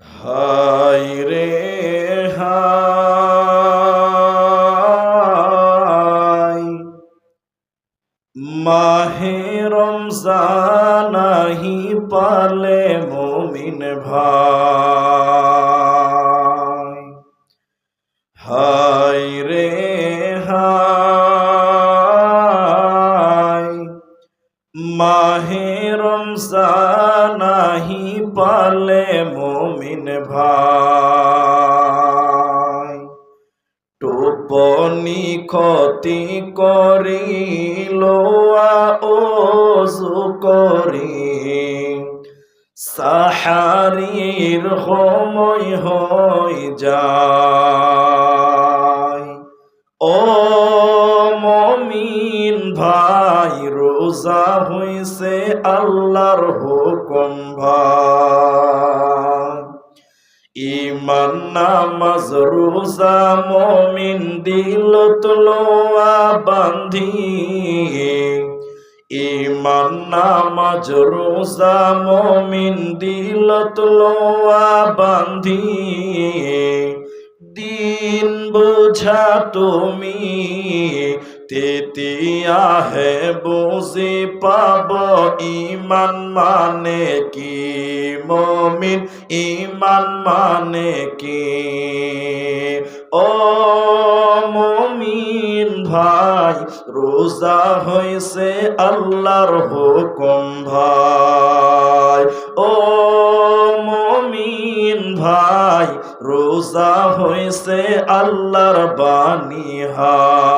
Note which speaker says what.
Speaker 1: হায় রে হায় মাহে রমজানাহি পালে মুমিন ভাই হায় মাহে রমজানাহি পালে মুমিন ভাই। টোপনি ক্ষতি করিল ওজু করি। সাহারির সময় হই যায় ও ভাই, রোজা হইছে আল্লাহর হুকুম, ভাই। ইমান নামাজ, রোজা, মমিন দিল তোলোয়া বান্ধি ইমান নামাজ, রোজা, মমিন দিল তোলোয়া বান্ধি দিন বোঝা তুমি তেতিয়া হে বুঝি পাব, ইমান মানে কি মমিন? ইমান মানে কি? ও মমিন ভাই, রোজা হইছে আল্লাহর হুকুম ভাই। ও মমিন ভাই, রোজা হইছে আল্লাহর বাণী হায়